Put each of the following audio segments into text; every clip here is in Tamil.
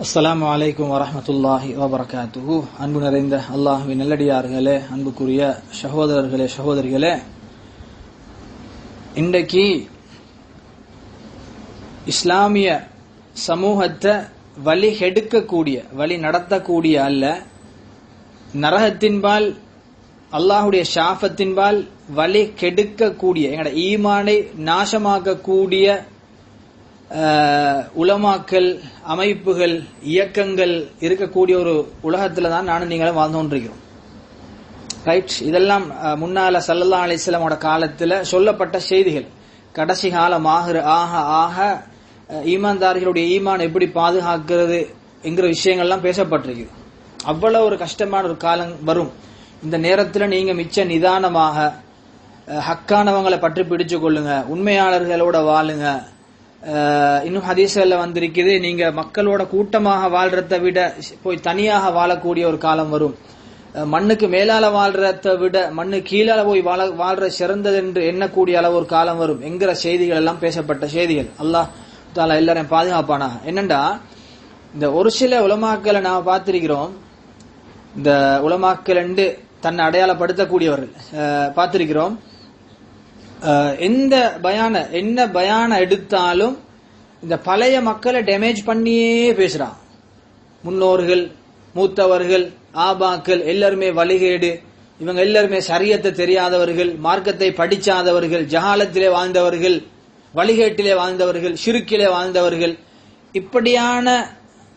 அஸ்லாம் அலைக்கும் வரமத்துல்லாஹி வபரகாத்துஹு. அன்பு நிறைந்த அல்லாஹ்வின் நல்லடியார்களே அன்புக்குரிய சகோதரர்களே சகோதரிகளே இன்றைக்கு இஸ்லாமிய சமூகத்தை வழி கெடுக்கக்கூடிய வழி நடத்தக்கூடிய அல்ல நரகத்தின்பால் அல்லாஹுடைய ஷாஃபத்தின்பால் வழி கெடுக்கக்கூடிய எங்களோட ஈமானை நாசமாக்கக்கூடிய உலமாக்கல் அமைப்புகள் இயக்கங்கள் இருக்கக்கூடிய ஒரு உலகத்துல தான் நானும் நீங்களும் வாழ்ந்து கொண்டிருக்கிறோம். ரைட் இதெல்லாம் முன்னால சல்லல்லா அலிஸ்லாமோட காலத்துல சொல்லப்பட்ட செய்திகள். கடைசி காலம் ஆகிற ஆக ஆக ஈமான்தார்களுடைய ஈமான்தாரிகளுடைய ஈமான் எப்படி பாதுகாக்கிறது என்கிற விஷயங்கள்லாம் பேசப்பட்டிருக்கு அவ்வளவு ஒரு கஷ்டமான ஒரு காலம் வரும். இந்த நேரத்தில் நீங்க மிச்ச நிதானமாக ஹக்கானவங்களை பற்றி பிடிச்சு கொள்ளுங்க. உண்மையாளர்களோட வாழுங்க. இன்னும் ஹதீஸ்ல வந்திருக்குது நீங்க மக்களோட கூட்டமாக வாழ்றத விட போய் தனியாக வாழக்கூடிய ஒரு காலம் வரும். மண்ணுக்கு மேலால வாழ்றத விட மண்ணு கீழால போய் வாழ வாழ்ற சிறந்தது என்று எண்ணக்கூடிய அளவு ஒரு காலம் வரும். என்கிற செய்திகள் எல்லாம் பேசப்பட்ட செய்திகள். அல்லாஹ் தாலா எல்லாரையும் பாதுகாப்பானா என்னண்டா? இந்த ஒரு சில உலமாக்களை நாம பார்த்திருக்கிறோம். இந்த உலமாக்கள் என்று தன்னை அடையாளப்படுத்தக்கூடியவர்கள். பார்த்திருக்கிறோம். எந்த பயான என்ன பயான எடுத்தாலும் இந்த பழைய மக்களை டேமேஜ் பண்ணியே பேசுறான். முன்னோர்கள் மூத்தவர்கள் ஆபாக்கள் எல்லாருமே வழிகேடு. இவங்க எல்லாருமே சரியத்தை தெரியாதவர்கள் மார்க்கத்தை படிச்சாதவர்கள் ஜஹாலத்திலே வாழ்ந்தவர்கள் வழிகேட்டிலே வாழ்ந்தவர்கள் சிறுக்கிலே வாழ்ந்தவர்கள். இப்படியான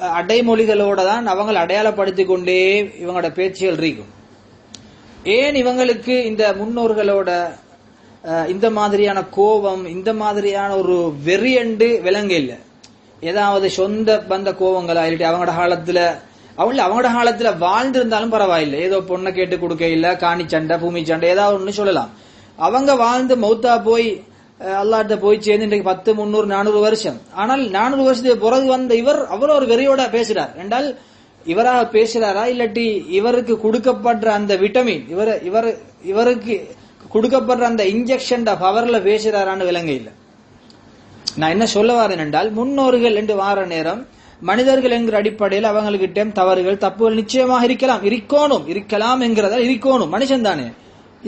அடைமொழிகளோட தான் அவங்களை அடையாளப்படுத்திக் கொண்டே இவங்களோட பேச்சுகள் இருக்கும். ஏன் இவங்களுக்கு இந்த முன்னோர்களோட இந்த மாதிரியான கோபம் இந்த மாதிரியான ஒரு வெறியண்டு விலங்கு இல்லை. ஏதாவது சொந்த பந்த கோபங்களா இல்லாட்டி அவங்களோட காலத்துல அவங்கள அவங்களோட காலத்துல வாழ்ந்திருந்தாலும் பரவாயில்லை. ஏதோ பொண்ணை கேட்டு கொடுக்க இல்ல காணி சண்டை பூமி சண்டை ஏதாவது ஒண்ணு சொல்லலாம். அவங்க வாழ்ந்து மௌத்தா போய் அல்லாட்ட போய் சேர்ந்து இன்றைக்கு பத்து முந்நூறு நானூறு வருஷம். ஆனால் நானூறு வருஷத்துக்கு பிறகு வந்த இவர் அவர் ஒரு வெறியோட பேசுறார். என்றால் இவராக பேசுறாரா? இல்லாட்டி இவருக்கு கொடுக்கப்படுற அந்த விட்டமின் இவர் இவர் இவருக்கு கொடுக்கப்படுற அந்த இன்ஜெக்ஷன் பவர்ல பேசுறாரான்னு விளங்க இல்லை. நான் என்ன சொல்ல வரேன் என்றால் முன்னோர்கள் என்று வார நேரம் மனிதர்கள் என்கிற அடிப்படையில் அவங்களுக்கிட்டே தவறுகள் தப்புகள் நிச்சயமாக இருக்கலாம். இருக்கணும் இருக்கலாம் என்கிறதா இருக்கணும். மனுஷன் தானே.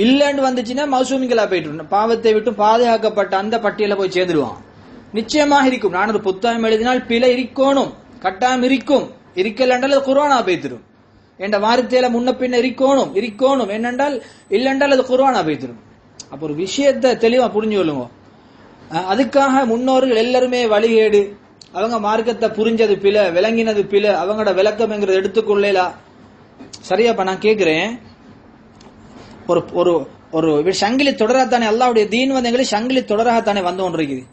இல்லன்னு வந்துச்சுன்னா மௌசூமிகளா போயிட்டு பாவத்தை விட்டு பாதுகாக்கப்பட்ட அந்த பட்டியல போய் சேர்ந்துடுவான் நிச்சயமாக இருக்கும். நான் ஒரு புத்தகம் எழுதினால் பிழை இருக்கணும். கட்டாயம் இருக்கும். இருக்கலன்றால் குரோனா குர்ஆனா போய்த்திரும் என்ற வார்த்தையில முன்ன பின்ன இருக்கணும் இருக்கணும். என்னென்றால் இல்லைன்றால் அது குர்ஆனா போய்த்திடும் அப்ப ஒரு விஷயத்தை தெளிவா புரிஞ்சு கொள்ளுங்க. அதுக்காக முன்னோர்கள் எல்லாருமே வழிகேடு. அவங்க மார்க்கத்தை புரிஞ்சது பில விளங்கினது பில அவங்களோட விளக்கம்ங்கிறத எடுத்துக்கொள்ளலா. சரியாப்பா நான் கேக்குறேன். ஒரு ஒரு ஒரு சங்கிலி தொடராத்தானே அல்லாவுடைய தீன் வந்து எங்களுக்கு சங்கிலி தொடராகத்தானே வந்து கொண்டிருக்குது.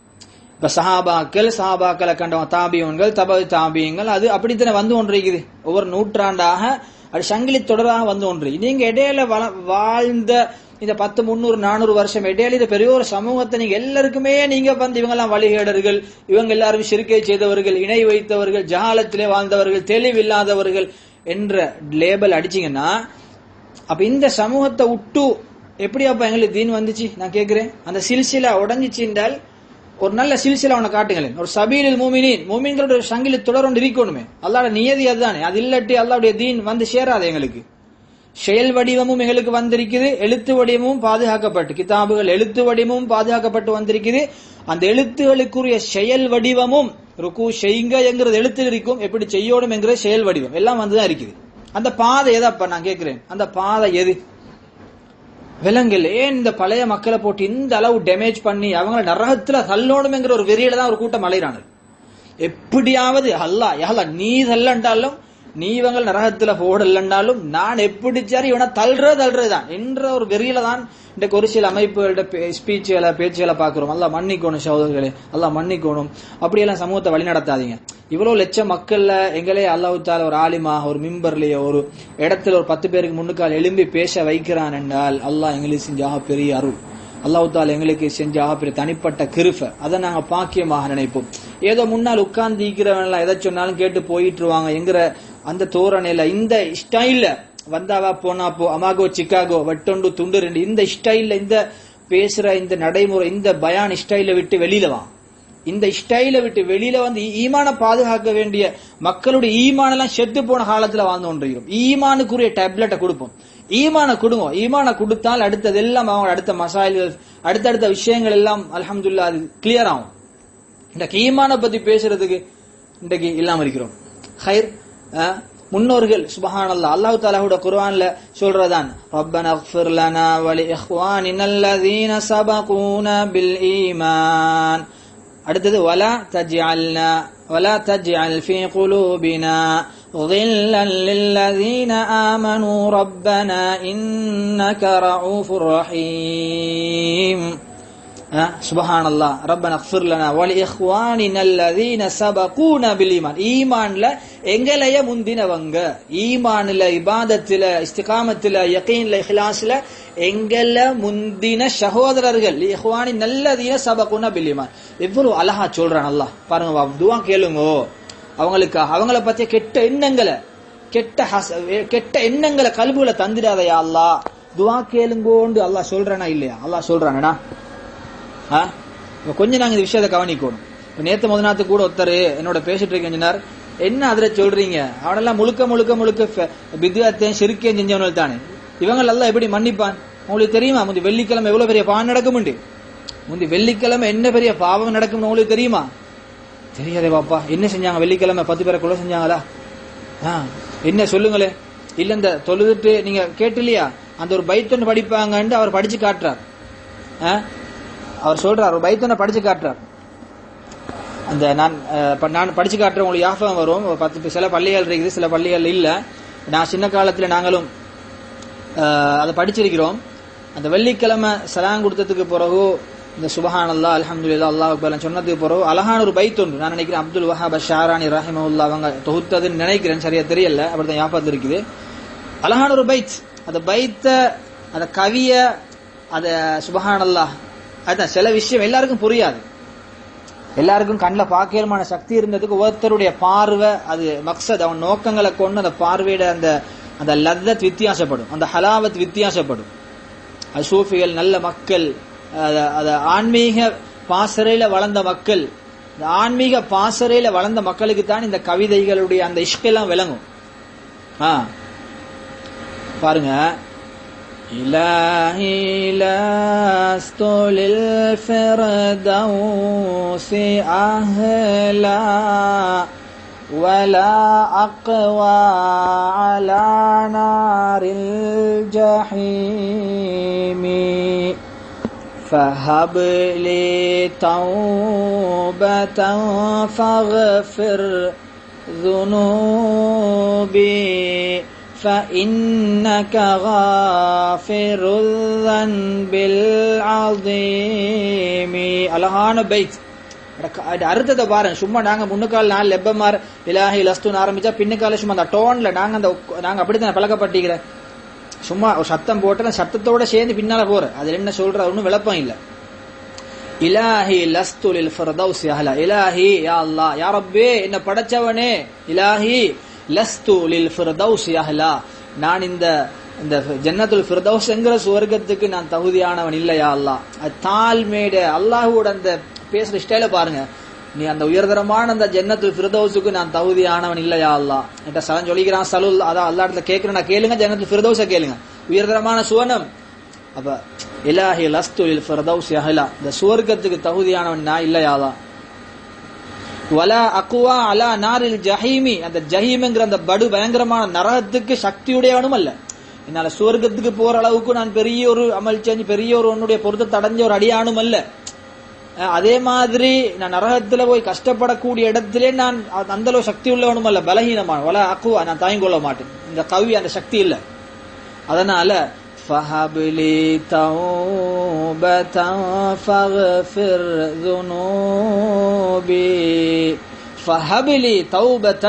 இப்ப சஹாபாக்கள் சஹாபாக்களை கண்டவன் தாபியன்கள் தபது தாபியங்கள் அது அப்படித்தானே வந்து ஒன்றிருக்குது ஒவ்வொரு நூற்றாண்டாக அது சங்கிலி தொடராக வந்து ஒன்று நீங்க இடையில வள- வாழ்ந்த இந்த பத்து முந்நூறு நானூறு வருஷம் இடையில இந்த பெரிய ஒரு சமூகத்தை நீங்க எல்லாருக்குமே நீங்க வந்து இவங்க எல்லாம் வழிகேடர்கள் இவங்க எல்லாரும் சிறுக்கை செய்தவர்கள் இணை வைத்தவர்கள் ஜஹாலத்திலே வாழ்ந்தவர்கள் தெளிவில்லாதவர்கள் என்ற லேபல் அடிச்சீங்கன்னா அப்ப இந்த சமூகத்தை விட்டு எப்படி அப்ப எங்களுக்கு தீன் வந்துச்சு? நான் கேக்குறேன். அந்த சில்சிலா உடஞ்சிச்சு என்றால் ஒரு நல்ல சில்சிலா அவனை காட்டுங்களேன் ஒரு சபீலில் மூமினின். மூமின்களோட ஒரு சங்கிலி தொடர் ஒன்று இருக்கணுமே. அல்லாட நியதி அதுதானே. அது இல்லாட்டி அல்லாவுடைய தீன் வந்து சேராது எங்களுக்கு. செயல் வடிவமும் எங்களுக்கு வந்திருக்குது. எழுத்து வடிவமும் பாதுகாக்கப்பட்டு. கிதாபுகள் எழுத்து வடிவமும் பாதுகாக்கப்பட்டு வந்திருக்குது. அந்த எழுத்துகளுக்குரிய செயல் வடிவமும் ருக்கு செய்யுங்க என்கிறது எழுத்தில் இருக்கும். எப்படி செய்யணும் என்கிற செயல் வடிவம். எல்லாம் வந்துதான் இருக்குது. அந்த பாதை எதப்பா நான் கேட்கிறேன்? அந்த பாதை எது? விலங்குகள். ஏன் இந்த பழைய மக்களை போட்டு இந்த அளவு டேமேஜ் பண்ணி அவங்கள நரகத்துல தள்ளணும்ங்கிற ஒரு வெறியில தான் ஒரு கூட்டம் அலைகிறாங்க எப்படியாவது அல்லா யஹலா நீ தள்ளண்டாலும் நீ இவங்க நரகத்துல போடலன்னாலும் நான் எப்படி சரி இவனை தள்ளுற தள்ளுறதுதான் என்ற ஒரு வெறியில தான் இன்றைக்கு ஒரு சில அமைப்புகளோட ஸ்பீச்சுகளை பேச்சுகளை பாக்குறோம் அல்லா மன்னிக்கணும் சகோதரர்களே. அல்லா மன்னிக்கணும். அப்படியெல்லாம் சமூகத்தை வழி நடத்தாதீங்க இவ்வளவு லட்சம் மக்கள்ல எங்களே அல்லாவுத்தால ஒரு ஆலிமா ஒரு மிம்பர்லயோ ஒரு இடத்துல ஒரு பத்து பேருக்கு முன்னுக்கால் எழும்பி பேச வைக்கிறான் என்றால் அல்லாஹ் எங்களுக்கு செஞ்சாக பெரிய அருள். அல்லாவுத்தால் எங்களுக்கு செஞ்சாக பெரிய தனிப்பட்ட கிருஃபை அதை நாங்க பாக்கியமாக நினைப்போம். ஏதோ முன்னால் உட்கார்ந்து இருக்கிறவன் எல்லாம் எதை சொன்னாலும் கேட்டு போயிட்டுருவாங்க எங்கிற அந்த தோரணையில இந்த ஸ்டைல்ல வந்தாவா போனா போ அமாகோ சிக்காகோ வட்டொண்டு துண்டு ரெண்டு இந்த ஸ்டைல்ல இந்த பேசுற இந்த நடைமுறை இந்த பயான் ஸ்டைல விட்டு வெளியில வா. இந்த ஸ்டைல விட்டு வெளியில வந்து ஈமான பாதுகாக்க வேண்டிய மக்களுடைய ஈமான் எல்லாம் செத்து போன காலத்துல வாழ்ந்து கொண்டிருக்கிறோம். ஈமானுக்குரிய டேப்லெட்டை கொடுப்போம். ஈமான கொடுங்க. ஈமான கொடுத்தால் அடுத்தது எல்லாம் அவங்க அடுத்த மசாயில்கள் அடுத்தடுத்த விஷயங்கள் எல்லாம் அலமதுல்லா அது கிளியர் ஆகும். இன்றைக்கு ஈமான பத்தி பேசுறதுக்கு இன்றைக்கு இல்லாம இருக்கிறோம். ஹைர் முன்னோர்கள் சுபஹானல்லாஹ் அல்லாஹ் தஆலாவோட குர்ஆன்ல சொல்றதான் ரப்பனா اغفر لنا ولإخواننا الذين سبقونا بالإيمان அடுத்தது ولا تجعلنا ولا تجعل في قلوبنا غلا للذين آمنوا ربنا إنك رؤوف رحيم சுபஹான் அல்லா ரப்பன அக்ஃபிர் லனா வலி இஹ்வானின அல்லதீன சபகூன பில் ஈமான் ஈமான்ல எங்களைய முந்தினவங்க ஈமான்ல இபாதத்துல இஸ்திகாமத்துல யகீன்ல இஹ்லாஸ்ல எங்கள முந்தின சகோதரர்கள் லி இஹ்வானி நல்லதீன சபகூன பில் ஈமான் எவ்வளவு அழகா சொல்றான் அல்லாஹ் பாருங்க துவா கேளுங்கோ அவங்களுக்கு அவங்கள பத்திய கெட்ட எண்ணங்களை கெட்ட கெட்ட எண்ணங்களை கல்புல தந்துடாதயா அல்லாஹ் துவா கேளுங்கோண்டு அல்லாஹ் சொல்றானா இல்லையா அல்லாஹ் சொல்றானா இப்போ கொஞ்சம் நாங்கள் இந்த விஷயத்தை கவனிக்கணும். இப்போ நேற்று முத நாத்து கூட ஒருத்தர் என்னோட பேசிட்டு இருக்கேன் என்ன அதில் சொல்றீங்க? அவனெல்லாம் முழுக்க முழுக்க முழுக்க ஃப- சிறுக்கையும் செஞ்சவனல் தானே. இவங்க எல்லாம் எப்படி மன்னிப்பான்? உங்களுக்கு தெரியுமா? முந்தி வெள்ளிக்கிழமை எவ்வளோ பெரிய பாவம் நடக்கும்ண்டு முந்தி வெள்ளிக்கிழமை என்ன பெரிய பாவம் நடக்கும்னு உங்களுக்கு தெரியுமா? தெரியாதே பாப்பா. என்ன செஞ்சாங்க? வெள்ளிக்கிழமை பத்து பேரை கொலை செஞ்சாங்களா? ஆ, என்ன சொல்லுங்களே? இல்லை இந்த தொழுதுட்டு கேட்டு இல்லையா அந்த ஒரு பைத்தொன்று படிப்பாங்கன்ட்டு அவர் படித்து காட்டுறார். ஆ? அவர் சொல்றார் ஒரு பைத்தனை படிச்சு காட்டுறார். அந்த நான் நான் படிச்சு காட்டுறேன் உங்களுக்கு யாபகம் வரும். பத்து சில பள்ளிகள் இருக்குது சில பள்ளிகள் இல்லை. நான் சின்ன காலத்தில் நாங்களும் அதை படிச்சிருக்கிறோம். அந்த வெள்ளிக்கிழமை சலாம் கொடுத்ததுக்கு பிறகு இந்த சுபஹான் அல்லா அலமதுல்லா அல்லாஹ் அக்பர் சொன்னதுக்கு பிறகு அழகான ஒரு பைத் ஒன்று. நான் நினைக்கிறேன் அப்துல் வஹாப் ஷாரானி ரஹிமவுல்லா அவங்க தொகுத்ததுன்னு நினைக்கிறேன் சரியா தெரியல அப்படிதான் ஞாபகத்தில் இருக்குது. அழகான ஒரு பைத். அந்த பைத்த அந்த கவிய அதை சுபஹான் அதுதான் சில விஷயம் எல்லாருக்கும் புரியாது. எல்லாருக்கும் கண்ணில் பார்க்கமான சக்தி இருந்ததுக்கு ஒருத்தருடைய பார்வை அது மக்சத் அவன் நோக்கங்களை கொண்டு அந்த பார்வையிட அந்த அந்த லத்தத் வித்தியாசப்படும். அந்த ஹலாவத் வித்தியாசப்படும். அது சூஃபிகள் நல்ல மக்கள் அதை ஆன்மீக பாசறையில் வளர்ந்த மக்கள். இந்த ஆன்மீக பாசறையில் வளர்ந்த மக்களுக்கு தான் இந்த கவிதைகளுடைய அந்த இஷ்கெல்லாம் விளங்கும். ஆ. பாருங்க إلهي لست للفردوس أهلا ولا أقوى على نار الجحيم. فهب لي توبة فاغفر ذنوبي. فإنك غافر الذنب العظيم அழகான பைத் அது அர்த்தத்தை பாருங்க சும்மா நாங்க முன்னுக்கால் நாள் லெப்பமார் இலாஹி லஸ்துன்னு ஆரம்பிச்சா பின்னுக்கால சும்மா அந்த டோன்ல நாங்க அந்த உக்- நாங்க அப்படித்தான் பழக்கப்பட்டிருக்கிறேன் சும்மா ஒரு சத்தம் போட்டு அந்த சத்தத்தோட சேர்ந்து பின்னால போற அது என்ன சொல்ற ஒன்றும் விளப்பம் இல்ல இலாஹி லஸ்து லில் ஃபிர்தௌஸ் அஹ்லா இலாஹி யா அல்லாஹ் யா ரப்பே என்ன படைச்சவனே இலாஹி லஸ்து லில் ஃபிர்தௌஸ் அஹ்லா. நான் இந்த இந்த ஜன்னத்துல் ஃபிர்தௌஸ் என்கிற சுவர்க்கத்துக்கு நான் தகுதியானவன் இல்லையா அல்லா அது அல்லாஹோட அந்த பேசுற ஸ்டைல பாருங்க. நீ அந்த உயர்தரமான அந்த ஜன்னத்துல் ஃபிர்தௌஸுக்கு நான் தகுதியானவன் இல்லையா அல்லா என்கிட்ட சலன் சொல்லிக்கிறான் சலுல் அதான் அல்லா இடத்துல கேட்கிறேன் கேளுங்க ஜன்னத்துல் ஃபிர்தௌஸ கேளுங்க. உயர்தரமான சுவனம். அப்ப இலாஹி லஸ்து லில் ஃபிர்தௌஸ் அஹ்லா. இந்த சுவர்க்கத்துக்கு தகுதியானவன் நான் இல்லையாதான் வலா அக்குவா அலா நாரில் ஜஹீமி. அந்த ஜஹீம்ங்கிற அந்த படு பயங்கரமான நரகத்துக்கு சக்தியுடையவனும் அல்ல. என்னால சுவர்க்கத்துக்கு போற அளவுக்கு நான் பெரிய ஒரு அமல் செஞ்சு பெரிய ஒரு உன்னுடைய பொருத்தத்தை அடைஞ்ச ஒரு அடியானும் அல்ல. அதே மாதிரி நான் நரகத்துல போய் கஷ்டப்படக்கூடிய இடத்திலே நான் அந்த அளவு சக்தி உள்ளவனும் அல்ல பலகீனமான வலா அக்குவா நான் தாங்கிக் கொள்ள மாட்டேன். இந்த கவி அந்த சக்தி இல்லை. அதனால فهب لي توبة فاغفر ذنوبي فهب لي توبة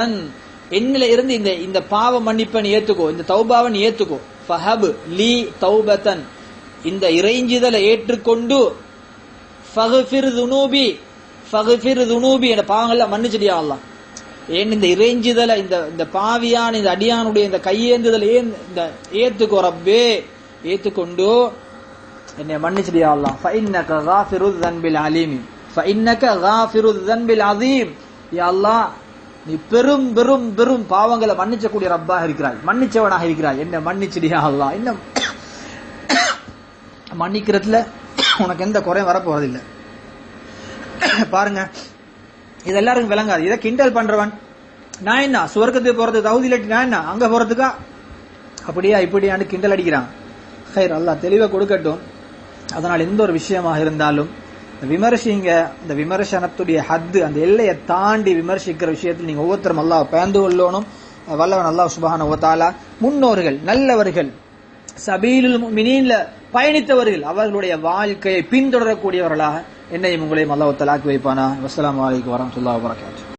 என்னில இருந்து இந்த இந்த பாவ மன்னிப்பை நீ ஏத்துக்கோ இந்த தௌபாவை நீ ஏத்துக்கோ ஃபஹப் லீ தௌபத்தன் இந்த இறைஞ்சுதலை ஏற்றுக்கொண்டு ஃபகுஃபிர் துனூபி ஃபகுஃபிர் துனூபி என்ற பாவங்கள்லாம் மன்னிச்சிடியா அல்லாஹ் ஏன் இந்த இறைஞ்சுதலை இந்த இந்த பாவியான இந்த அடியானுடைய இந்த கையேந்துதலை ஏன் இந்த ஏத்துக்கோ ரப்பே ஏற்றுக்கொண்டு என்னை மன்னிச்சிடியா அல்லாம் ஃபைன்னக காஃபிரு தன்பில் அலீமி. ஃபைன்னக காஃபிரு தன்பில் அதீம் நீ பெரும் பெரும் பெரும் பாவங்களை மன்னிச்சக்கூடிய ரப்பா இருக்கிறாய். மன்னிச்சவனாக இருக்கிறாய். என்ன மன்னிச்சிடியா அல்லா என்ன மன்னிக்கிறதுல உனக்கு எந்த குறையும் வரப்போறதில்லை. பாருங்க இது எல்லாருக்கும் விளங்காது. இதை கிண்டல் பண்றவன் நான் என்ன? சுவர்க்கத்துக்கு போறது தகுதி இல்லாட்டி நான் என்ன? அங்க போறதுக்கா? அப்படியா இப்படியான்னு கிண்டல் அடிக்கிறான். ஹைர் அல்லாஹ் தெளிவை கொடுக்கட்டும். அதனால் எந்த ஒரு விஷயமாக இருந்தாலும் விமர்சிங்க அந்த விமர்சனத்துடைய ஹத்து அந்த எல்லையை தாண்டி விமர்சிக்கிற விஷயத்தில் நீங்க ஒவ்வொருத்தரும் அல்லாஹ் பயந்து கொள்ளணும். வல்லவன் அல்லாஹ் சுபஹான ஓத்தாலா முன்னோர்கள் நல்லவர்கள் சபீலுல் மினீன்ல பயணித்தவர்கள் அவர்களுடைய வாழ்க்கையை பின்தொடரக்கூடியவர்களாக என்னையும் உங்களையும் அல்லாஹ் தலாக்கி வைப்பானா? வஸ்ஸலாமு அலைக்கும் வரஹ்மத்துல்லாஹி வரகாத்து